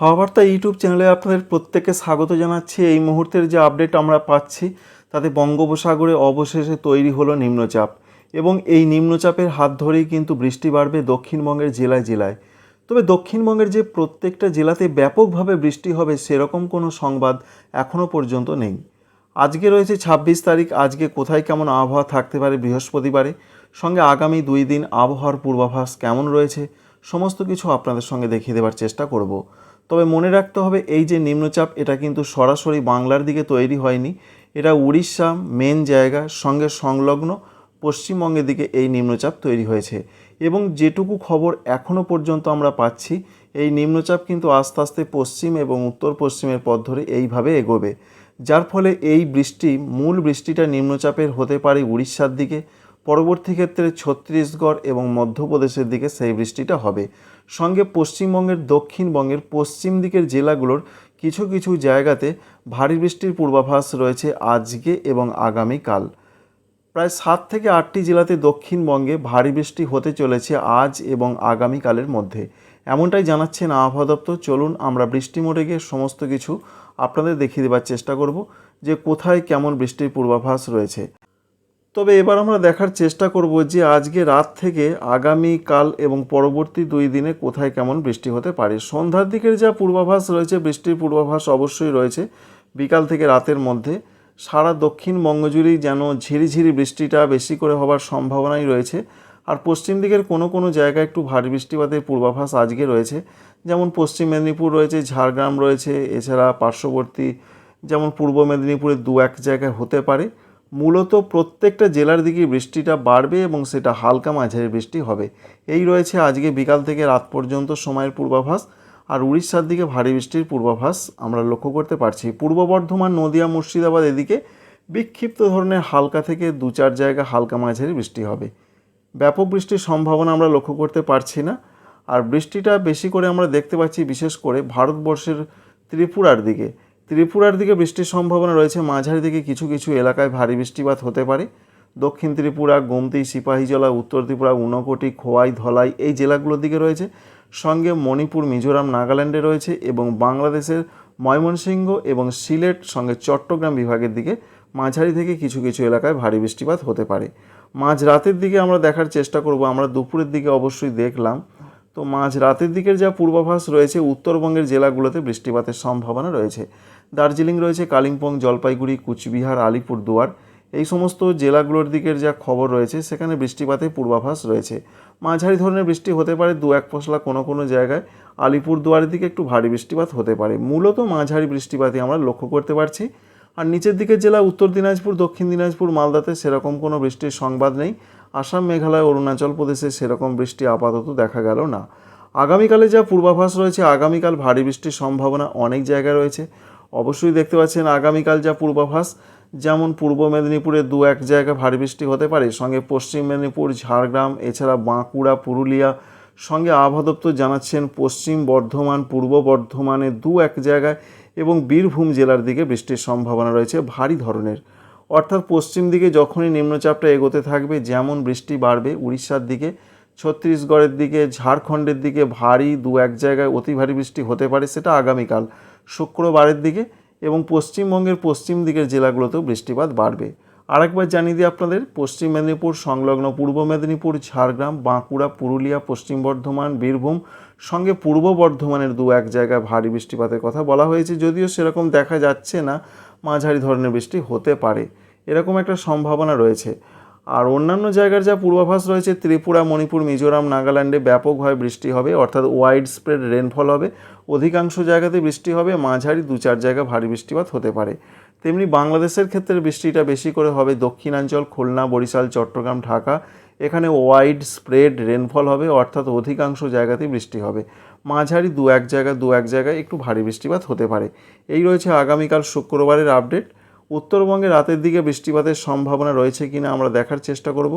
হাওয়াবার্তা YouTube চ্যানেলে আপনাদের প্রত্যেককে স্বাগত জানাচ্ছি। এই মুহূর্তের যে আপডেট আমরা পাচ্ছি, তাতে বঙ্গোপসাগরে অবশেষে তৈরি হলো নিম্নচাপ এবং এই নিম্নচাপের হাত ধরেই কিন্তু বৃষ্টি বাড়বে দক্ষিণবঙ্গের জেলায় জেলায়। তবে দক্ষিণবঙ্গের যে প্রত্যেকটা জেলাতে ব্যাপকভাবে বৃষ্টি হবে সেরকম কোনো সংবাদ এখনও পর্যন্ত নেই। আজকে রয়েছে ছাব্বিশ তারিখ, আজকে কোথায় কেমন আবহাওয়া থাকতে পারে বৃহস্পতিবারে? সঙ্গে আগামী দুই দিন আবহাওয়ার পূর্বাভাস কেমন রয়েছে, সমস্ত কিছু আপনাদের সঙ্গে দেখিয়ে দেওয়ার চেষ্টা করব। তবে মনে রাখতে হবে, এই যে নিম্নচাপ, এটা কিন্তু সরাসরি বাংলার দিকে তৈরি হয়নি। এটা উড়িষ্যা মেন জায়গা, সঙ্গে সংলগ্ন পশ্চিমবঙ্গের দিকে এই নিম্নচাপ তৈরি হয়েছে। এবং যেটুকু খবর এখনও পর্যন্ত আমরা পাচ্ছি, এই নিম্নচাপ কিন্তু আস্তে আস্তে পশ্চিম এবং উত্তর পশ্চিমের পথ ধরে এইভাবে এগোবে। যার ফলে এই বৃষ্টি, মূল বৃষ্টিটা নিম্নচাপের হতে পারে উড়িষ্যার দিকে পরবর্তী ক্ষেত্রে ছত্তিশগড় এবং মধ্যপ্রদেশের দিকে সেই বৃষ্টিটা হবে। সঙ্গে পশ্চিমবঙ্গের দক্ষিণবঙ্গের পশ্চিম দিকের জেলাগুলোর কিছু কিছু জায়গাতে ভারী বৃষ্টির পূর্বাভাস রয়েছে আজকে এবং আগামীকাল। প্রায় সাত থেকে আটটি জেলাতে দক্ষিণবঙ্গে ভারী বৃষ্টি হতে চলেছে আজ এবং আগামীকালের মধ্যে। এমনটাই জানাচ্ছেন আবহাওয়া দপ্তর। চলুন আমরা বৃষ্টি মোড়ে গিয়ে সমস্ত কিছু আপনাদের দেখিয়ে দেওয়ার চেষ্টা করব যে কোথায় কেমন বৃষ্টির পূর্বাভাস রয়েছে। তবে এবার আমরা দেখার চেষ্টা করব যে আজকে রাত থেকে আগামী কাল এবং পরবর্তী দুই দিনে কোথায় কেমন বৃষ্টি হতে পারে। সন্ধ্যার দিকের যা পূর্বাভাস রয়েছে, বৃষ্টির পূর্বাভাস অবশ্যই রয়েছে। বিকাল থেকে রাতের মধ্যে সারা দক্ষিণবঙ্গ জুড়েই যেন ঝিরিঝিরি বৃষ্টিটা বেশি করে হবার সম্ভাবনাই রয়েছে। আর পশ্চিম দিকের কোনো কোনো জায়গায় একটু ভারী বৃষ্টিপাতের পূর্বাভাস আজকে রয়েছে। যেমন পশ্চিম মেদিনীপুর রয়েছে, ঝাড়গ্রাম রয়েছে, এছাড়া পার্শ্ববর্তী, যেমন পূর্ব মেদিনীপুরের দু এক জায়গায় হতে পারে। মূলত প্রত্যেকটা জেলার দিকে বৃষ্টিটা বাড়বে এবং সেটা হালকা মাঝারি বৃষ্টি হবে। এই রয়েছে আজকে বিকাল থেকে রাত পর্যন্ত সময়ের পূর্বাভাস আর উড়িষ্যার দিকে ভারী বৃষ্টির পূর্বাভাস আমরা লক্ষ্য করতে পারছি। পূর্ব বর্ধমান, নদিয়া, মুর্শিদাবাদ এদিকে বিক্ষিপ্ত ধরনের হালকা থেকে দু চার জায়গা হালকা মাঝারি বৃষ্টি হবে। ব্যাপক বৃষ্টির সম্ভাবনা আমরা লক্ষ্য করতে পারছি না আর বৃষ্টিটা বেশি করে আমরা দেখতে পাচ্ছি বিশেষ করে ভারতবর্ষের ত্রিপুরার দিকে। ত্রিপুরার দিকে বৃষ্টির সম্ভাবনা রয়েছে। মাঝারি দিকে কিছু কিছু এলাকায় ভারী বৃষ্টিপাত হতে পারে। দক্ষিণ ত্রিপুরা, গোমতি, সিপাহীজলা, উত্তর ত্রিপুরা, উনকোটি, খোয়াই, ধলাই এই জেলাগুলোর দিকে রয়েছে। সঙ্গে মণিপুর, মিজোরাম, নাগাল্যান্ডে রয়েছে এবং বাংলাদেশের ময়মনসিংহ এবং সিলেট, সঙ্গে চট্টগ্রাম বিভাগের দিকে মাঝারি থেকে কিছু কিছু এলাকায় ভারী বৃষ্টিপাত হতে পারে। মাঝ রাতের দিকে আমরা দেখার চেষ্টা করব। আমরা দুপুরের দিকে অবশ্যই দেখলাম তো মাঝ রাতের দিকের যা পূর্বাভাস রয়েছে, উত্তরবঙ্গের জেলাগুলোতে বৃষ্টিপাতের সম্ভাবনা রয়েছে। দার্জিলিং রয়েছে কালিম্পং, জলপাইগুড়ি, কুচবিহার, আলিপুরদুয়ার। এই সমস্ত জেলাগুলোর দিকের যা খবর রয়েছে, সেখানে বৃষ্টিপাতের পূর্বাভাস রয়েছে। মাঝারি ধরনের বৃষ্টি হতে পারে দু এক পশলা কোনো কোনো জায়গায়। আলিপুরদুয়ারের দিকে একটু ভারী বৃষ্টিপাত হতে পারে। মূলত মাঝারি বৃষ্টিপাতই আমরা লক্ষ্য করতে পারছি। আর নিচের দিকের জেলা, উত্তর দিনাজপুর, দক্ষিণ দিনাজপুর, মালদাতে সেরকম কোনো বৃষ্টির সংবাদ নেই। আসাম, মেঘালয়, অরুণাচল প্রদেশে সেরকম বৃষ্টি আপাতত দেখা গেল না। আগামীকালে যা পূর্বাভাস রয়েছে, আগামীকাল ভারী বৃষ্টির সম্ভাবনা অনেক জায়গায় রয়েছে। অবশ্যই দেখতে পাচ্ছেন আগামীকাল যা পূর্বাভাস, যেমন পূর্ব মেদিনীপুরে দু এক জায়গায় ভারী বৃষ্টি হতে পারে। সঙ্গে পশ্চিম মেদিনীপুর, ঝাড়গ্রাম, এছাড়া বাঁকুড়া, পুরুলিয়া, সঙ্গে আবহাওয়া দপ্তর জানাচ্ছেন পশ্চিম বর্ধমান, পূর্ব বর্ধমানে দু এক জায়গায় এবং বীরভূম জেলার দিকে বৃষ্টির সম্ভাবনা রয়েছে ভারী ধরনের। অর্থাৎ পশ্চিম দিকে যখনই নিম্নচাপটা এগোতে থাকবে, যেমন বৃষ্টি বাড়বে উড়িষ্যার দিকে, ছত্তিশগড়ের দিকে, ঝাড়খণ্ডের দিকে, ভারী দু এক জায়গায় অতি ভারী বৃষ্টি হতে পারে সেটা আগামীকাল শুক্রবারের দিকে এবং পশ্চিমবঙ্গের পশ্চিম দিকের জেলাগুলোতেও বৃষ্টিপাত বাড়বে। আরেকবার জানিয়ে দিই আপনাদের, পশ্চিম মেদিনীপুর, সংলগ্ন পূর্ব মেদিনীপুর, ঝাড়গ্রাম, বাঁকুড়া, পুরুলিয়া, পশ্চিম বর্ধমান, বীরভূম, সঙ্গে পূর্ব বর্ধমানের দু এক জায়গায় ভারী বৃষ্টিপাতের কথা বলা হয়েছে, যদিও সেরকম দেখা যাচ্ছে না। মাঝারি ধরনের বৃষ্টি হতে পারে। এরকম একটা সম্ভাবনা রয়েছে। আর অন্যান্য জায়গার যা পূর্বাভাস রয়েছে, ত্রিপুরা, মণিপুর, মিজোরাম, নাগাল্যান্ডে ব্যাপকভাবে বৃষ্টি হবে, অর্থাৎ ওয়াইড স্প্রেড রেনফল হবে। অধিকাংশ জায়গাতে বৃষ্টি হবে, মাঝারি দু চার জায়গা ভারী বৃষ্টিপাত হতে পারে। তেমনি বাংলাদেশের ক্ষেত্রে বৃষ্টিটা বেশি করে হবে দক্ষিণাঞ্চল, খুলনা, বরিশাল, চট্টগ্রাম, ঢাকা। এখানে ওয়াইড স্প্রেড রেনফল হবে, অর্থাৎ অধিকাংশ জায়গাতেই বৃষ্টি হবে। মাঝারি দু এক জায়গায়, দু এক জায়গায় একটু ভারী বৃষ্টিপাত হতে পারে। এই রয়েছে আগামীকাল শুক্রবারের আপডেট উত্তরবঙ্গে রাতের দিকে বৃষ্টিপাতের সম্ভাবনা রয়েছে কিনা আমরা দেখার চেষ্টা করব।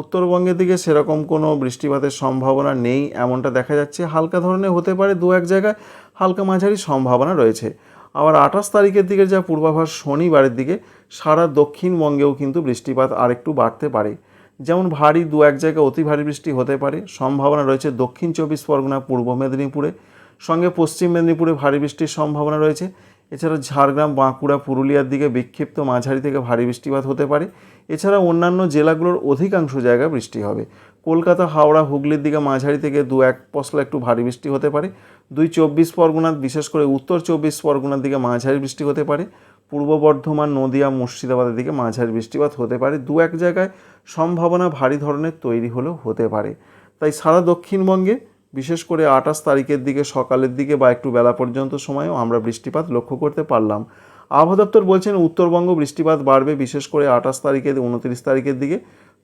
উত্তরবঙ্গের দিকে সেরকম কোনো বৃষ্টিপাতের সম্ভাবনা নেই এমনটা দেখা যাচ্ছে। হালকা ধরনের হতে পারে দু এক জায়গায়, হালকা মাঝারি সম্ভাবনা রয়েছে। আবার আঠাশ তারিখের দিকে যা পূর্বাভাস শনিবারের দিকে, সারা দক্ষিণবঙ্গেও কিন্তু বৃষ্টিপাত আরেকটু বাড়তে পারে। যেমন ভারী দু এক জায়গায় অতি ভারী বৃষ্টি হতে পারে, সম্ভাবনা রয়েছে দক্ষিণ চব্বিশ পরগনা, পূর্ব মেদিনীপুরে। সঙ্গে পশ্চিম মেদিনীপুরে ভারী বৃষ্টির সম্ভাবনা রয়েছে। এছাড়া ঝাড়গ্রাম, বাঁকুড়া, পুরুলিয়ার দিকে বিক্ষিপ্ত মাঝারি থেকে ভারী বৃষ্টিপাত হতে পারে। এছাড়া অন্যান্য জেলাগুলোর অধিকাংশ জায়গায় বৃষ্টি হবে। কলকাতা, হাওড়া, হুগলির দিকে মাঝারি থেকে দু এক পশলা একটু ভারী বৃষ্টি হতে পারে। দুই চব্বিশ পরগনার বিশেষ করে উত্তর চব্বিশ পরগনার দিকে মাঝারি বৃষ্টি হতে পারে। পূর্ব বর্ধমান, নদিয়া, মুর্শিদাবাদের দিকে মাঝারি বৃষ্টিপাত হতে পারে। দু এক জায়গায় সম্ভাবনা ভারী ধরনের তৈরি হলেও হতে পারে। তাই সারা দক্ষিণবঙ্গে, বিশেষ করে আঠাশ তারিখের দিকে সকালের দিকে বা একটু বেলা পর্যন্ত সময়েও আমরা বৃষ্টিপাত লক্ষ্য করতে পারলাম। আবহাওয়া দপ্তর বলছেন, উত্তরবঙ্গ বৃষ্টিপাত বাড়বে বিশেষ করে আঠাশ তারিখে উনত্রিশ তারিখের দিকে।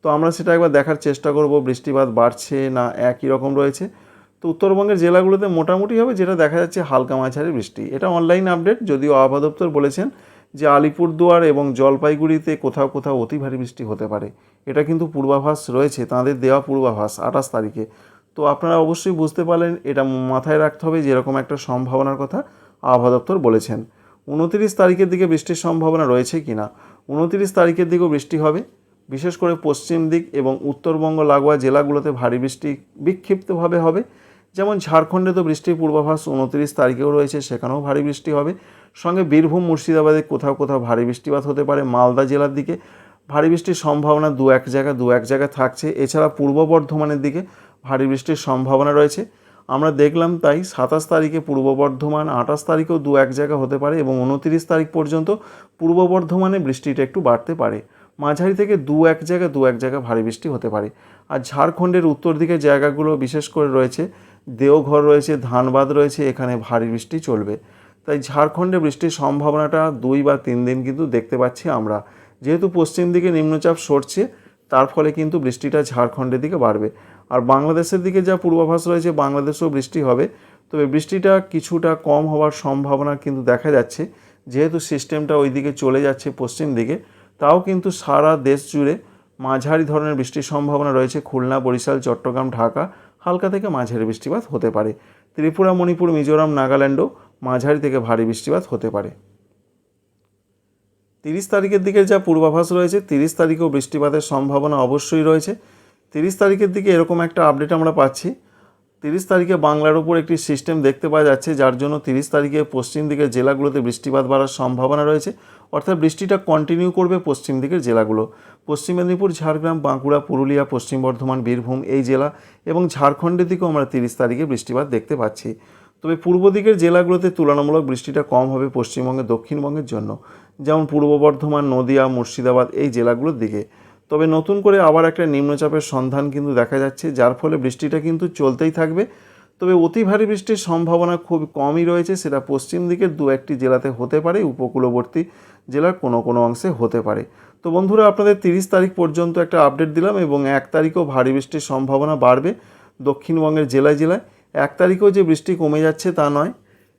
তো আমরা সেটা একবার দেখার চেষ্টা করব, বৃষ্টিপাত বাড়ছে না একই রকম রয়েছে। তো উত্তরবঙ্গের জেলাগুলোতে মোটামুটি হবে, যেটা দেখা যাচ্ছে হালকা মাঝারি বৃষ্টি। এটা অনলাইন আপডেট যদিও আবহাওয়া দপ্তর বলেছেন যে আলিপুরদুয়ার এবং জলপাইগুড়িতে কোথাও কোথাও অতি ভারী বৃষ্টি হতে পারে। এটা কিন্তু পূর্বাভাস রয়েছে, তাদের দেওয়া পূর্বাভাস আঠাশ তারিখে। তো আপনারা অবশ্যই বুঝতে পারলেন, এটা মাথায় রাখতে হবে যে এরকম একটা সম্ভাবনার কথা আবহাওয়া দপ্তর বলেছেন। উনতিরিশ তারিখের দিকে বৃষ্টির সম্ভাবনা রয়েছে কি না? উনতিরিশ তারিখের দিকেও বৃষ্টি হবে, বিশেষ করে পশ্চিম দিক এবং উত্তরবঙ্গ লাগোয়া জেলাগুলোতে ভারী বৃষ্টি বিক্ষিপ্তভাবে হবে। যেমন ঝাড়খণ্ডে তো বৃষ্টির পূর্বাভাস উনত্রিশ তারিখেও রয়েছে, সেখানেও ভারী বৃষ্টি হবে। সঙ্গে বীরভূম, মুর্শিদাবাদে কোথাও কোথাও ভারী বৃষ্টিপাত হতে পারে। মালদা জেলার দিকে ভারী বৃষ্টির সম্ভাবনা দু এক জায়গা দু এক জায়গায় থাকছে। এছাড়া পূর্ব বর্ধমানের দিকে ভারী বৃষ্টির সম্ভাবনা রয়েছে। আমরা দেখলাম তাই সাতাশ তারিখে পূর্ব বর্ধমান, আঠাশ তারিখেও দু এক জায়গা হতে পারে এবং উনতিরিশ তারিখ পর্যন্ত পূর্ব বর্ধমানে বৃষ্টিটা একটু বাড়তে পারে। মাঝারি থেকে দু এক জায়গা দু এক জায়গায় ভারী বৃষ্টি হতে পারে। আর ঝাড়খণ্ডের উত্তর দিকের জায়গাগুলো বিশেষ করে রয়েছে। দেওঘর রয়েছে, ধানবাদ রয়েছে, এখানে ভারী বৃষ্টি চলবে। তাই ঝাড়খণ্ডে বৃষ্টির সম্ভাবনাটা দুই বা তিন দিন কিন্তু দেখতে পাচ্ছি আমরা। যেহেতু পশ্চিম দিকে নিম্নচাপ সরছে, তার ফলে কিন্তু বৃষ্টিটা ঝাড়খণ্ডের দিকে বাড়বে। আর বাংলাদেশের দিকে যা পূর্বাভাস রয়েছে, বাংলাদেশেও বৃষ্টি হবে। তবে বৃষ্টিটা কিছুটা কম হওয়ার সম্ভাবনা কিন্তু দেখা যাচ্ছে। যেহেতু সিস্টেমটা ওই দিকে চলে যাচ্ছে পশ্চিম দিকে, তাও কিন্তু সারা দেশ জুড়ে মাঝারি ধরনের বৃষ্টির সম্ভাবনা রয়েছে। খুলনা, বরিশাল, চট্টগ্রাম, ঢাকা হালকা থেকে মাঝারি বৃষ্টিপাত হতে পারে। ত্রিপুরা, মণিপুর, মিজোরাম, নাগাল্যান্ডও মাঝারি থেকে ভারী বৃষ্টিপাত হতে পারে। তিরিশ তারিখের দিকে যা পূর্বাভাস রয়েছে, তিরিশ তারিখেও বৃষ্টিপাতের সম্ভাবনা অবশ্যই রয়েছে। তিরিশ তারিখের দিকে এরকম একটা আপডেট আমরা পাচ্ছি। তিরিশ তারিখে বাংলার উপর একটি সিস্টেম দেখতে পাওয়া যাচ্ছে, যার জন্য তিরিশ তারিখে পশ্চিম দিকের জেলাগুলোতে বৃষ্টিপাত বাড়ার সম্ভাবনা রয়েছে। অর্থাৎ বৃষ্টিটা কন্টিনিউ করবে পশ্চিম দিকের জেলাগুলো। পশ্চিম মেদিনীপুর, ঝাড়গ্রাম, বাঁকুড়া, পুরুলিয়া, পশ্চিম বর্ধমান, বীরভূম এই জেলা এবং ঝাড়খণ্ডের দিকেও আমরা তিরিশ তারিখে বৃষ্টিপাত দেখতে পাচ্ছি। তবে পূর্ব দিকের জেলাগুলোতে তুলনামূলক বৃষ্টিটা কম হবে পশ্চিমবঙ্গে, দক্ষিণবঙ্গের জন্য। যেমন পূর্ব বর্ধমান, নদিয়া, মুর্শিদাবাদ এই জেলাগুলোর দিকে। তবে নতুন করে আবার একটা নিম্নচাপের সন্ধান কিন্তু দেখা যাচ্ছে, যার ফলে বৃষ্টিটা কিন্তু চলতেই থাকবে। তবে অতি ভারী বৃষ্টির সম্ভাবনা খুব কমই রয়েছে, সেটা পশ্চিম দিকের দু একটি জেলাতে হতে পারে, উপকূলবর্তী জেলার কোনো কোনো অংশে হতে পারে। তো বন্ধুরা, আপনাদের তিরিশ তারিখ পর্যন্ত একটা আপডেট দিলাম এবং এক তারিখও ভারী বৃষ্টির সম্ভাবনা বাড়বে দক্ষিণবঙ্গের জেলায় জেলায়। এক তারিখেও যে বৃষ্টি কমে যাচ্ছে তা নয়,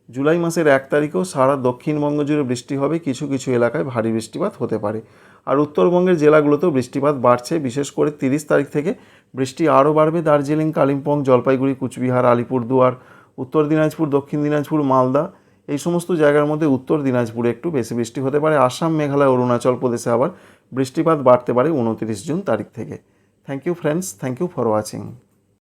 জুলাই মাসের এক তারিখেও সারা দক্ষিণবঙ্গ জুড়ে বৃষ্টি হবে, কিছু কিছু এলাকায় ভারী বৃষ্টিপাত হতে পারে। আর উত্তরবঙ্গের জেলাগুলোতেও বৃষ্টিপাত বাড়ছে। বিশেষ করে তিরিশ তারিখ থেকে বৃষ্টি আরও বাড়বে। দার্জিলিং, কালিম্পং, জলপাইগুড়ি, কুচবিহার, আলিপুরদুয়ার, উত্তর দিনাজপুর, দক্ষিণ দিনাজপুর, মালদা এই সমস্ত জায়গার মধ্যে উত্তর দিনাজপুরে একটু বেশি বৃষ্টি হতে পারে। আসাম, মেঘালয়, অরুণাচল প্রদেশে আবার বৃষ্টিপাত বাড়তে পারে উনতিরিশ জুন তারিখ থেকে। Thank you friends thank you for watching